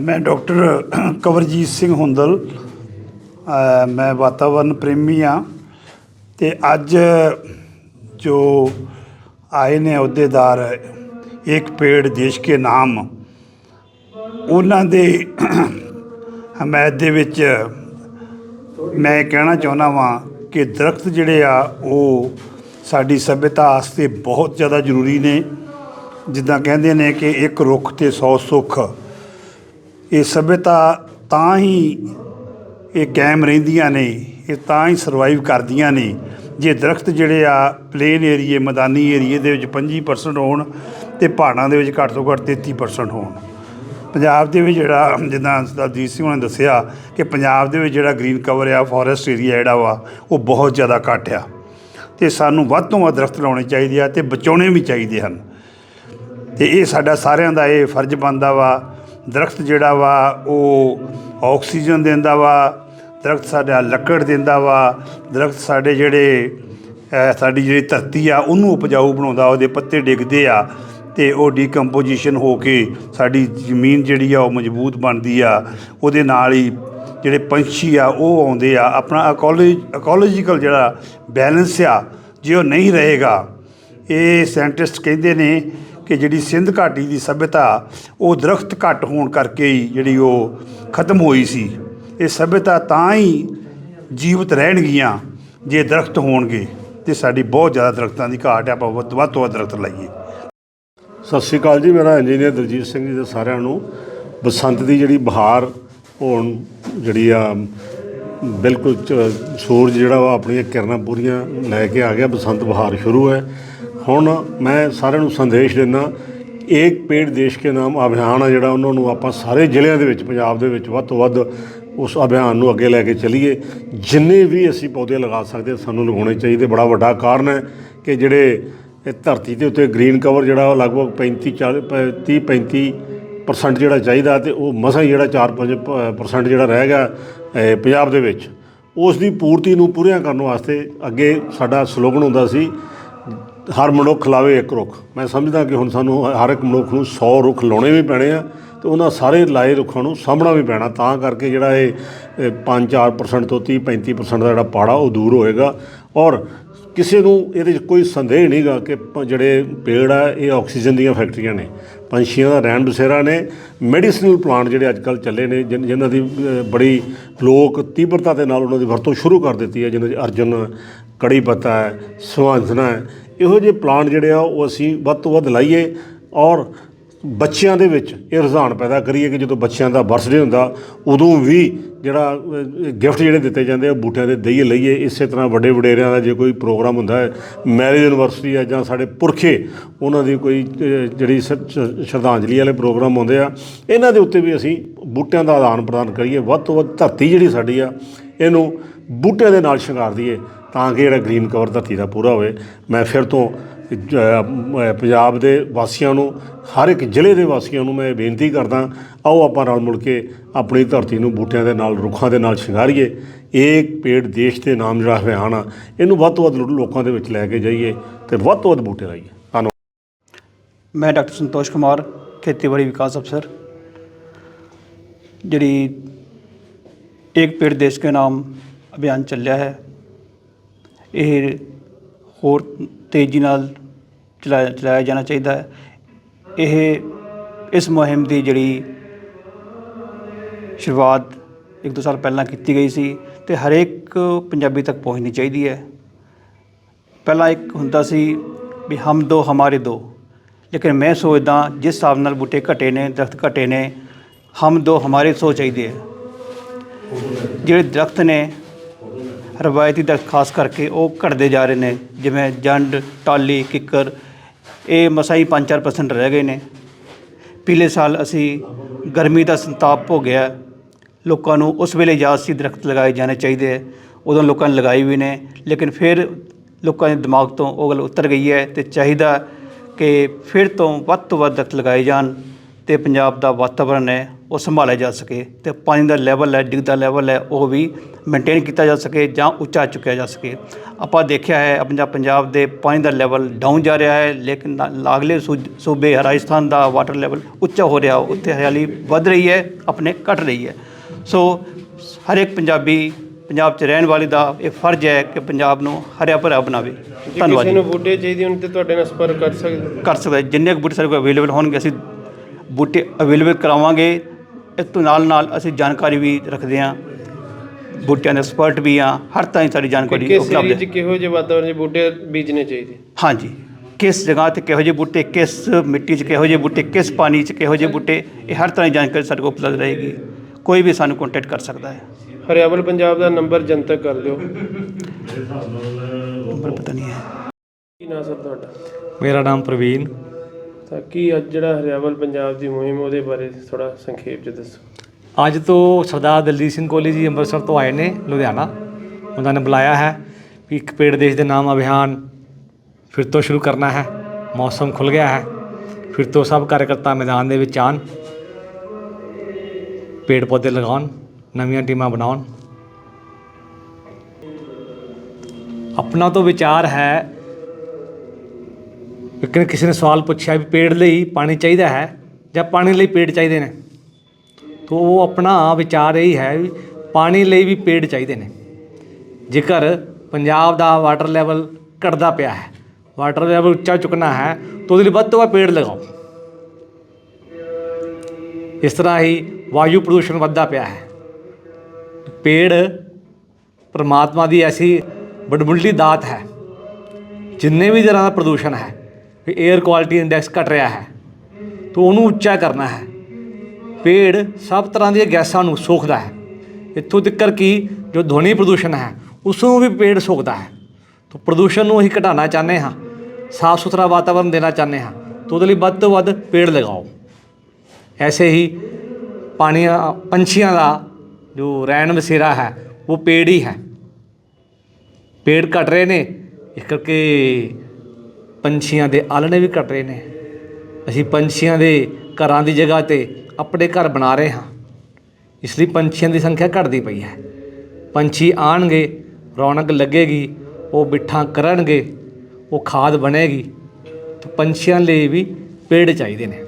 ਮੈਂ ਡਾਕਟਰ ਕਵਰਜੀਤ ਸਿੰਘ ਹੁੰਦਲ। ਮੈਂ ਵਾਤਾਵਰਨ ਪ੍ਰੇਮੀ ਆ ਤੇ ਅੱਜ ਜੋ ਆਏ ਨੇ ਅਹੁਦੇਦਾਰ, ਇੱਕ ਪੇੜ ਦੇਸ਼ ਕੇ ਨਾਮ, ਉਹਨਾਂ ਦੇ ਹਮਾਇਤ ਦੇ ਵਿੱਚ ਮੈਂ ਕਹਿਣਾ ਚਾਹੁੰਦਾ ਵਾਂ ਕਿ ਦਰਖਤ ਜਿਹੜੇ ਆ, ਉਹ ਸਾਡੀ ਸਭਿਅਤਾ ਵਾਸਤੇ ਬਹੁਤ ਜ਼ਿਆਦਾ ਜ਼ਰੂਰੀ ਨੇ। ਜਿੱਦਾਂ ਕਹਿੰਦੇ ਨੇ ਕਿ ਇੱਕ ਰੁੱਖ ਤੇ 100 ਸੁੱਖ। ਇਹ ਸੱਭਿਅਤਾ ਤਾਂ ਹੀ ਇਹ ਕਾਇਮ ਰਹਿੰਦੀਆਂ ਨੇ, ਇਹ ਤਾਂ ਹੀ ਸਰਵਾਈਵ ਕਰਦੀਆਂ ਨੇ। ਜੇ ਦਰਖਤ ਜਿਹੜੇ ਆ ਪਲੇਨ ਏਰੀਏ ਮੈਦਾਨੀ ਏਰੀਏ ਦੇ ਵਿੱਚ 25% ਹੋਣ ਤੇ ਪਹਾੜਾਂ ਦੇ ਵਿੱਚ ਘੱਟ ਤੋਂ ਘੱਟ 33% ਹੋਣ। ਪੰਜਾਬ ਦੇ ਵਿੱਚ ਜਿਹੜਾ, ਜਿੱਦਾਂ ਦਲਜੀਤ ਸਿੰਘ ਨੇ ਦੱਸਿਆ ਕਿ ਪੰਜਾਬ ਦੇ ਵਿੱਚ ਜਿਹੜਾ ਗ੍ਰੀਨ ਕਵਰ ਆ ਫੋਰੈਸਟ ਏਰੀਆ ਜਿਹੜਾ ਵਾ, ਉਹ ਬਹੁਤ ਜ਼ਿਆਦਾ ਘੱਟ ਆ। ਤੇ ਸਾਨੂੰ ਵੱਧ ਤੋਂ ਵੱਧ ਦਰਖਤ ਲਾਉਣੇ ਚਾਹੀਦੇ ਆ ਤੇ ਬਚਾਉਣੇ ਵੀ ਚਾਹੀਦੇ ਹਨ। ਤੇ ਇਹ ਸਾਡਾ ਸਾਰਿਆਂ ਦਾ ਇਹ ਫਰਜ਼ ਬਣਦਾ ਵਾ ਦਰਖਤ ਜਿਹੜਾ ਵਾ, ਉਹ ਆਕਸੀਜਨ ਦਿੰਦਾ ਵਾ, ਦਰਖਤ ਸਾਡਾ ਲੱਕੜ ਦਿੰਦਾ ਵਾ, ਦਰਖਤ ਸਾਡੇ ਜਿਹੜੇ ਸਾਡੀ ਜਿਹੜੀ ਧਰਤੀ ਆ, ਉਹਨੂੰ ਉਪਜਾਊ ਬਣਾਉਂਦਾ, ਉਹਦੇ ਪੱਤੇ ਡਿੱਗਦੇ ਆ, ਤੇ ਉਹ ਡੀਕੰਪੋਜੀਸ਼ਨ ਹੋ ਕੇ ਸਾਡੀ ਜ਼ਮੀਨ ਜਿਹੜੀ ਆ, ਉਹ ਮਜ਼ਬੂਤ ਬਣਦੀ ਆ। ਉਹਦੇ ਨਾਲ ਹੀ ਜਿਹੜੇ ਪੰਛੀ ਆ, ਉਹ ਆਉਂਦੇ ਆ। ਆਪਣਾ ਇਕੋਲੋਜੀ ਇਕੋਲੋਜੀਕਲ ਜਿਹੜਾ ਬੈਲੈਂਸ ਆ, ਜੇ ਉਹ ਨਹੀਂ ਰਹੇਗਾ, ਇਹ ਸਾਇੰਟਿਸਟ ਕਹਿੰਦੇ ਨੇ ਕਿ ਜਿਹੜੀ ਸਿੰਧ ਘਾਟੀ ਦੀ ਸਭਿਅਤਾ, ਉਹ ਦਰਖਤ ਘੱਟ ਹੋਣ ਕਰਕੇ ਹੀ ਜਿਹੜੀ ਉਹ ਖਤਮ ਹੋਈ ਸੀ। ਇਹ ਸਭਿਅਤਾ ਤਾਂ ਹੀ ਜੀਵਤ ਰਹਿਣਗੀਆਂ ਜੇ ਦਰਖਤ ਹੋਣਗੇ। ਤੇ ਸਾਡੀ ਬਹੁਤ ਜ਼ਿਆਦਾ ਦਰਖਤਾਂ ਦੀ ਘਾਟ ਹੈ, ਆਪਾਂ ਵੱਧ ਵੱਧ ਤੋਂ ਵੱਧ ਦਰਖਤ ਲਾਈਏ। ਸਤਿ ਸ਼੍ਰੀ ਅਕਾਲ ਜੀ, ਮੇਰਾ ਇੰਜੀਨੀਅਰ ਦਲਜੀਤ ਸਿੰਘ ਜੀ ਦੇ ਸਾਰਿਆਂ ਨੂੰ। ਬਸੰਤ ਦੀ ਜਿਹੜੀ ਬਹਾਰ ਹੋਣ ਜਿਹੜੀ ਆ, ਬਿਲਕੁਲ ਸੂਰਜ ਜਿਹੜਾ ਵਾ, ਆਪਣੀਆਂ ਕਿਰਨਾਂ ਪੂਰੀਆਂ ਲੈ ਕੇ ਆ ਗਿਆ। ਬਸੰਤ ਬਹਾਰ ਸ਼ੁਰੂ ਹੈ। ਹੁਣ ਮੈਂ ਸਾਰਿਆਂ ਨੂੰ ਸੰਦੇਸ਼ ਦਿੰਦਾ ਏਕ ਪੇੜ ਦੇਸ਼ ਕੇ ਨਾਮ ਅਭਿਆਨ ਆ ਜਿਹੜਾ ਉਹਨਾਂ ਨੂੰ ਆਪਾਂ ਸਾਰੇ ਜ਼ਿਲ੍ਹਿਆਂ ਦੇ ਵਿੱਚ ਪੰਜਾਬ ਦੇ ਵਿੱਚ ਵੱਧ ਤੋਂ ਵੱਧ ਉਸ ਅਭਿਆਨ ਨੂੰ ਅੱਗੇ ਲੈ ਕੇ ਚੱਲੀਏ। ਜਿੰਨੇ ਵੀ ਅਸੀਂ ਪੌਦੇ ਲਗਾ ਸਕਦੇ ਹਾਂ, ਸਾਨੂੰ ਲਗਾਉਣੇ ਚਾਹੀਦੇ। ਬੜਾ ਵੱਡਾ ਕਾਰਨ ਹੈ ਕਿ ਜਿਹੜੇ ਇਹ ਧਰਤੀ ਦੇ ਉੱਤੇ ਗ੍ਰੀਨ ਕਵਰ ਜਿਹੜਾ ਉਹ ਲਗਭਗ 35 40 30 35 ਪਰਸੈਂਟ ਜਿਹੜਾ ਚਾਹੀਦਾ ਤੇ ਉਹ ਮਸਾਂ ਹੀ ਜਿਹੜਾ 4-5 ਪਰਸੈਂਟ ਜਿਹੜਾ ਰਹਿ ਗਿਆ ਪੰਜਾਬ ਦੇ ਵਿੱਚ। ਉਸ ਦੀ ਪੂਰਤੀ ਨੂੰ ਪੂਰੀਆਂ ਕਰਨ ਵਾਸਤੇ ਅੱਗੇ ਸਾਡਾ ਸਲੋਗਨ ਹੁੰਦਾ ਸੀ ਹਰ ਮਨੁੱਖ ਲਾਵੇ ਇੱਕ ਰੁੱਖ। ਮੈਂ ਸਮਝਦਾ ਕਿ ਹੁਣ ਸਾਨੂੰ ਹਰ ਇੱਕ ਮਨੁੱਖ ਨੂੰ 100 ਰੁੱਖ ਲਾਉਣੇ ਵੀ ਪੈਣੇ ਆ ਤੇ ਉਹਨਾਂ ਸਾਰੇ ਲਾਏ ਰੁੱਖਾਂ ਨੂੰ ਸਾਂਭਣਾ ਵੀ ਪੈਣਾ। ਤਾਂ ਕਰਕੇ ਜਿਹੜਾ ਇਹ 5-4% ਤੋਂ 30-35% ਦਾ ਜਿਹੜਾ ਪਾੜਾ ਉਹ ਦੂਰ ਹੋਏਗਾ। ਔਰ ਕਿਸੇ ਨੂੰ ਇਹਦੇ 'ਚ ਕੋਈ ਸੰਦੇਹ ਨਹੀਂਗਾ ਕਿ ਪ- ਜਿਹੜੇ ਪੇੜ ਆ, ਇਹ ਆਕਸੀਜਨ ਦੀਆਂ ਫੈਕਟਰੀਆਂ ਨੇ। ਪੰਛੀਆਂ ਦਾ ਰਹਿਣ ਬਸੇਰਾ ਨੇ। ਮੈਡੀਸਨਲ ਪਲਾਂਟ ਜਿਹੜੇ ਅੱਜ ਕੱਲ੍ਹ ਚੱਲੇ ਨੇ, ਜਿਨ- ਜਿਨ੍ਹਾਂ ਦੀ ਬੜੀ ਲੋਕ ਤੀਬਰਤਾ ਦੇ ਨਾਲ ਉਹਨਾਂ ਦੀ ਵਰਤੋਂ ਸ਼ੁਰੂ ਕਰ ਦਿੱਤੀ ਹੈ। ਜਿਨ੍ਹਾਂ 'ਚ ਅਰਜਨ ਕੜੀ ਪੱਤਾ ਹੈ ਸੁਹਾਂਜਣਾ ਹੈ ਇਹੋ ਜਿਹੇ ਪਲਾਂਟ ਜਿਹੜੇ ਆ, ਉਹ ਅਸੀਂ ਵੱਧ ਤੋਂ ਵੱਧ ਲਾਈਏ ਔਰ ਬੱਚਿਆਂ ਦੇ ਵਿੱਚ ਇਹ ਰੁਝਾਨ ਪੈਦਾ ਕਰੀਏ ਕਿ ਜਦੋਂ ਬੱਚਿਆਂ ਦਾ ਬਰਥਡੇ ਹੁੰਦਾ, ਉਦੋਂ ਵੀ ਜਿਹੜਾ ਗਿਫਟ ਜਿਹੜੇ ਦਿੱਤੇ ਜਾਂਦੇ ਆ ਬੂਟਿਆਂ ਦੇ ਦਈਏ, ਲਈਏ। ਇਸੇ ਤਰ੍ਹਾਂ ਵੱਡੇ ਵਡੇਰਿਆਂ ਦਾ ਜੇ ਕੋਈ ਪ੍ਰੋਗਰਾਮ ਹੁੰਦਾ ਹੈ ਮੈਰਿਜ ਯੂਨੀਵਰਸਿਟੀ ਹੈ ਜਾਂ ਸਾਡੇ ਪੁਰਖੇ, ਉਹਨਾਂ ਦੀ ਕੋਈ ਜਿਹੜੀ ਸ਼- ਸ਼ਰਧਾਂਜਲੀ ਵਾਲੇ ਪ੍ਰੋਗਰਾਮ ਹੁੰਦੇ ਆ, ਇਹਨਾਂ ਦੇ ਉੱਤੇ ਵੀ ਅਸੀਂ ਬੂਟਿਆਂ ਦਾ ਆਦਾਨ ਪ੍ਰਦਾਨ ਕਰੀਏ। ਵੱਧ ਤੋਂ ਵੱਧ ਧਰਤੀ ਜਿਹੜੀ ਸਾਡੀ ਆ, ਇਹਨੂੰ ਬੂਟਿਆਂ ਦੇ ਨਾਲ ਸ਼ਿੰਗਾਰ ਦਈਏ। ਤਾਂ ਕਿ ਜਿਹੜਾ ਗ੍ਰੀਨ ਕਵਰ ਧਰਤੀ ਦਾ ਪੂਰਾ ਹੋਵੇ। ਮੈਂ ਫਿਰ ਤੋਂ ਪੰਜਾਬ ਦੇ ਵਾਸੀਆਂ ਨੂੰ, ਹਰ ਇੱਕ ਜ਼ਿਲ੍ਹੇ ਦੇ ਵਾਸੀਆਂ ਨੂੰ ਮੈਂ ਬੇਨਤੀ ਕਰਦਾ, ਆਓ ਆਪਾਂ ਰਲ ਮਿਲ ਕੇ ਆਪਣੀ ਧਰਤੀ ਨੂੰ ਬੂਟਿਆਂ ਦੇ ਨਾਲ, ਰੁੱਖਾਂ ਦੇ ਨਾਲ ਸ਼ਿੰਗਾਰੀਏ। ਏਕ ਪੇੜ ਦੇਸ਼ ਦੇ ਨਾਮ ਜਿਹੜਾ ਅਭਿਆਨ ਆ, ਇਹਨੂੰ ਵੱਧ ਤੋਂ ਵੱਧ ਲੋ- ਲੋਕਾਂ ਦੇ ਵਿੱਚ ਲੈ ਕੇ ਜਾਈਏ ਤੇ ਵੱਧ ਤੋਂ ਵੱਧ ਬੂਟੇ ਲਾਈਏ। ਧੰਨਵਾਦ। ਮੈਂ ਡਾਕਟਰ ਸੰਤੋਸ਼ ਕੁਮਾਰ, ਖੇਤੀਬਾੜੀ ਵਿਕਾਸ ਅਫਸਰ। ਜਿਹੜੀ ਏਕ ਪੇੜ ਦੇਸ਼ ਦੇ ਨਾਮ ਅਭਿਆਨ ਚੱਲਿਆ ਹੈ ਇਹ ਹੋਰ ਤੇਜ਼ੀ ਨਾਲ ਚਲਾਇਆ ਚਲਾਇਆ ਜਾਣਾ ਚਾਹੀਦਾ ਹੈ। ਇਹ ਇਸ ਮੁਹਿੰਮ ਦੀ ਜਿਹੜੀ ਸ਼ੁਰੂਆਤ ਇੱਕ ਦੋ ਸਾਲ ਪਹਿਲਾਂ ਕੀਤੀ ਗਈ ਸੀ ਤੇ ਹਰੇਕ ਪੰਜਾਬੀ ਤੱਕ ਪਹੁੰਚਣੀ ਚਾਹੀਦੀ ਹੈ। ਪਹਿਲਾਂ ਇੱਕ ਹੁੰਦਾ ਸੀ ਵੀ ਹਮ ਦੋ, ਹਮਾਰੇ ਦੋ। ਲੇਕਿਨ ਮੈਂ ਸੋਚਦਾ ਜਿਸ ਹਿਸਾਬ ਨਾਲ ਬੂਟੇ ਘਟੇ ਨੇ, ਦਰਖਤ ਘਟੇ ਨੇ, ਹਮ ਦੋ, ਹਮਾਰੇ ਸੋ ਚਾਹੀਦੇ ਹੈ। ਜਿਹੜੇ ਦਰਖਤ ਨੇ ਰਵਾਇਤੀ ਦਰਖਤ ਖਾਸ ਕਰਕੇ ਉਹ ਘਟਦੇ ਜਾ ਰਹੇ ਨੇ, ਜਿਵੇਂ ਜੰਡ ਟਾਲੀ ਕਿੱਕਰ, ਇਹ ਮਸਾਂ ਹੀ 5-4% ਰਹਿ ਗਏ ਨੇ। ਪਿਛਲੇ ਸਾਲ ਅਸੀਂ ਗਰਮੀ ਦਾ ਸੰਤਾਪ ਭੋਗਿਆ ਲੋਕਾਂ ਨੂੰ ਉਸ ਵੇਲੇ ਯਾਦ ਸੀ ਦਰਖਤ ਲਗਾਏ ਜਾਣੇ ਚਾਹੀਦੇ ਹੈ। ਉਦੋਂ ਲੋਕਾਂ ਨੇ ਲਗਾਏ ਵੀ ਨੇ, ਲੇਕਿਨ ਫਿਰ ਲੋਕਾਂ ਦੇ ਦਿਮਾਗ ਤੋਂ ਉਹ ਗੱਲ ਉਤਰ ਗਈ ਹੈ ਤੇ ਚਾਹੀਦਾ ਕਿ ਫਿਰ ਤੋਂ ਵੱਧ ਤੋਂ ਵੱਧ ਦਰਖਤ ਲਗਾਏ ਜਾਣ। ਤੇ ਪੰਜਾਬ ਦਾ ਵਾਤਾਵਰਣ ਹੈ ਉਹ ਸੰਭਾਲਿਆ ਜਾ ਸਕੇ ਤੇ ਪਾਣੀ ਦਾ ਲੈਵਲ ਹੈ ਡਿੱਗਦਾ ਲੈਵਲ ਹੈ ਉਹ ਵੀ ਮੇਨਟੇਨ ਕੀਤਾ ਜਾ ਸਕੇ ਜਾਂ ਉੱਚਾ ਚੁੱਕਿਆ ਜਾ ਸਕੇ। ਆਪਾਂ ਦੇਖਿਆ ਹੈ ਪੰਜਾਬ ਪੰਜਾਬ ਦੇ ਪਾਣੀ ਦਾ ਲੈਵਲ ਡਾਊਨ ਜਾ ਰਿਹਾ ਹੈ ਲੇਕਿਨ ਲਾਗਲੇ ਸੂਬੇ ਰਾਜਸਥਾਨ ਦਾ ਵਾਟਰ ਲੈਵਲ ਉੱਚਾ ਹੋ ਰਿਹਾ ਉੱਥੇ ਹਰਿਆਲੀ ਵੱਧ ਰਹੀ ਹੈ ਆਪਣੇ ਘਟ ਰਹੀ ਹੈ। ਸੋ ਹਰ ਇੱਕ ਪੰਜਾਬੀ ਪੰਜਾਬ 'ਚ ਰਹਿਣ ਵਾਲੇ ਦਾ ਇਹ ਫਰਜ਼ ਹੈ ਕਿ ਪੰਜਾਬ ਨੂੰ ਹਰਿਆ ਭਰਿਆ ਬਣਾਵੇ। ਜੇ ਧੰਨਵਾਦ ਕਿਸੇ ਨੂੰ ਬੂਟੇ ਚਾਹੀਦੇ ਹੋਣ ਤੇ ਤੁਹਾਡੇ ਨਾਲ ਸੰਪਰਕ ਕਰ ਸਕਦੇ ਕਰ ਸਕਦਾ। ਜਿੰਨੇ ਕੁ ਬੂਟੇ ਸਾਡੇ ਕੋਲ ਅਵੇਲੇਬਲ ਹੋਣਗੇ ਅਸੀਂ ਬੂਟੇ ਅਵੇਲੇਬਲ ਕਰਾਵਾਂਗੇ। ਇਸ ਤੋਂ ਨਾਲ ਨਾਲ ਅਸੀਂ ਜਾਣਕਾਰੀ ਵੀ ਰੱਖਦੇ ਹਾਂ। ਬੂਟਿਆਂ ਦੇ ਐਕਸਪਰਟ ਵੀ ਆ ਹਰ ਤਰ੍ਹਾਂ ਦੀ ਸਾਡੀ ਜਾਣਕਾਰੀ ਕਿਸ ਉਪਲਬਧ ਹੈ। ਕਿਹੋ ਜਿਹੇ ਵਾਤਾਵਰਣ 'ਚ ਬੂਟੇ ਬੀਜਣੇ ਚਾਹੀਦੇ? ਹਾਂਜੀ। ਕਿਸ ਜਗ੍ਹਾ ਤੇ ਕਿਹੋ ਜਿਹੇ ਬੂਟੇ ਕਿਸ ਮਿੱਟੀ 'ਚ ਕਿਹੋ ਜਿਹੇ ਬੂਟੇ ਕਿਸ ਪਾਣੀ 'ਚ ਕਿਹੋ ਜਿਹੇ ਬੂਟੇ ਇਹ ਹਰ ਤਰ੍ਹਾਂ ਦੀ ਜਾਣਕਾਰੀ ਸਾਡੇ ਕੋਲ ਉਪਲਬਧ ਰਹੇਗੀ। ਕੋਈ ਵੀ ਸਾਨੂੰ ਕੰਟੈਕਟ ਕਰ ਸਕਦਾ ਹੈ। ਹਰਿਆਵਲ ਪੰਜਾਬ ਦਾ ਨੰਬਰ ਜਨਤਕ ਕਰ ਦਿਓ। ਨੰਬਰ ਪਤਾ ਨਹੀਂ ਹੈ। ਕੀ ਨਾਂ ਸਰ ਤੁਹਾਡਾ? ਮੇਰਾ ਨਾਮ ਪ੍ਰਵੀਨ। ਤਾਂ ਕੀ ਅੱਜ ਜਿਹੜਾ ਹਰਿਆਵਲ ਪੰਜਾਬ ਦੀ ਮੁਹਿੰਮ, ਉਹਦੇ ਬਾਰੇ ਥੋੜਾ ਸੰਖੇਪ ਚ ਦੱਸੋ। ਅੱਜ ਤੋਂ ਸਰਦਾਰ ਦਲਜੀਤ ਸਿੰਘ ਕੋਹਲੀ ਜੀ ਅੰਮ੍ਰਿਤਸਰ ਤੋਂ ਆਏ ਨੇ ਲੁਧਿਆਣਾ। ਉਹਨਾਂ ਨੇ ਬੁਲਾਇਆ ਹੈ ਵੀ ਇੱਕ ਪੇੜ ਦੇਸ਼ ਦੇ ਨਾਮ ਅਭਿਆਨ ਫਿਰ ਤੋਂ ਸ਼ੁਰੂ ਕਰਨਾ ਹੈ। ਮੌਸਮ ਖੁੱਲ ਗਿਆ ਹੈ। ਫਿਰ ਤੋਂ ਸਭ ਕਾਰਜਕਰਤਾ ਮੈਦਾਨ ਦੇ ਵਿੱਚ ਆਉਣ। ਪੇੜ ਪੌਦੇ ਲਗਾਉਣ, ਨਵੀਆਂ ਟੀਮਾਂ ਬਣਾਉਣ। ਆਪਣਾ ਤੋਂ ਵਿਚਾਰ ਹੈ ਲੇਕਿਨ ਕਿਸੇ ਨੇ ਸਵਾਲ ਪੁੱਛਿਆ ਵੀ ਪੇੜ ਲਈ ਪਾਣੀ ਚਾਹੀਦਾ ਹੈ ਜਾਂ ਪਾਣੀ ਲਈ ਪੇੜ ਚਾਹੀਦੇ ਨੇ? ਤੋ ਉਹ ਆਪਣਾ ਵਿਚਾਰ ਇਹ ਹੈ ਵੀ ਪਾਣੀ ਲਈ ਵੀ ਪੇੜ ਚਾਹੀਦੇ ਨੇ। ਜੇਕਰ ਪੰਜਾਬ ਦਾ ਵਾਟਰ ਲੈਵਲ ਘਟਦਾ ਪਿਆ ਹੈ ਵਾਟਰ ਲੈਵਲ ਉੱਚਾ ਚੁੱਕਣਾ ਹੈ, ਤਾਂ ਉਹਦੇ ਲਈ ਵੱਧ ਤੋਂ ਵੱਧ ਪੇੜ ਲਗਾਓ। ਇਸ ਤਰ੍ਹਾਂ ਹੀ ਵਾਯੂ ਪ੍ਰਦੂਸ਼ਣ ਵੱਧਦਾ ਪਿਆ ਹੈ। ਪੇੜ ਪਰਮਾਤਮਾ ਦੀ ਐਸੀ ਬੜਬੁੱਲੀ ਦਾਤ ਹੈ, ਜਿੰਨੇ ਵੀ ਤਰ੍ਹਾਂ ਦਾ ਪ੍ਰਦੂਸ਼ਣ ਹੈ ਵੀ 에ਅਰ ਕੁਆਲਿਟੀ ਇੰਡੈਕਸ ਘਟ ਰਿਹਾ ਹੈ। ਤਾਂ ਉਹਨੂੰ ਉੱਚਾ ਕਰਨਾ ਹੈ। ਪੇੜ ਸਭ ਤਰ੍ਹਾਂ ਦੀਆਂ ਗੈਸਾਂ ਨੂੰ ਸੋਖਦਾ ਹੈ। ਇੱਥੋਂ ਤੱਕ ਕਿ ਜੋ ਧੁਨੀ ਪ੍ਰਦੂਸ਼ਣ ਹੈ, ਉਸ ਨੂੰ ਵੀ ਪੇੜ ਸੋਖਦਾ ਹੈ। ਤਾਂ ਪ੍ਰਦੂਸ਼ਣ ਨੂੰ ਅਸੀਂ ਘਟਾਉਣਾ ਚਾਹੁੰਦੇ ਹਾਂ, ਸਾਫ਼ ਸੁਥਰਾ ਵਾਤਾਵਰਣ ਦੇਣਾ ਚਾਹੁੰਦੇ ਹਾਂ, ਤਾਂ ਉਹਦੇ ਲਈ ਵੱਧ ਤੋਂ ਵੱਧ ਪੇੜ ਲਗਾਓ। ਐਸੇ ਹੀ ਪਾਣੀਆਂ, ਪੰਛੀਆਂ ਦਾ ਜੋ ਰਹਿਣ ਬਸੇਰਾ ਹੈ, ਉਹ ਪੇੜ ਹੀ ਹੈ। ਪੇੜ ਘਟ ਰਹੇ ਨੇ, ਇਸ ਕਰਕੇ ਪੰਛੀਆਂ ਦੇ ਆਲਣੇ ਵੀ ਘਟ ਰਹੇ ਨੇ। ਅਸੀਂ ਪੰਛੀਆਂ ਦੇ ਘਰਾਂ ਦੀ ਜਗ੍ਹਾ ਤੇ ਆਪਣੇ ਘਰ ਬਣਾ ਰਹੇ ਹਾਂ। ਇਸ ਲਈ ਪੰਛੀਆਂ ਦੀ ਸੰਖਿਆ ਘਟਦੀ ਪਈ ਹੈ। ਪੰਛੀ ਆਣਗੇ, ਰੌਣਕ ਲੱਗੇਗੀ, ਉਹ ਬਿੱਠਾਂ ਕਰਨਗੇ, ਉਹ ਖਾਦ ਬਣੇਗੀ। ਪੰਛੀਆਂ ਲਈ ਵੀ ਪੇੜ ਚਾਹੀਦੇ ਨੇ।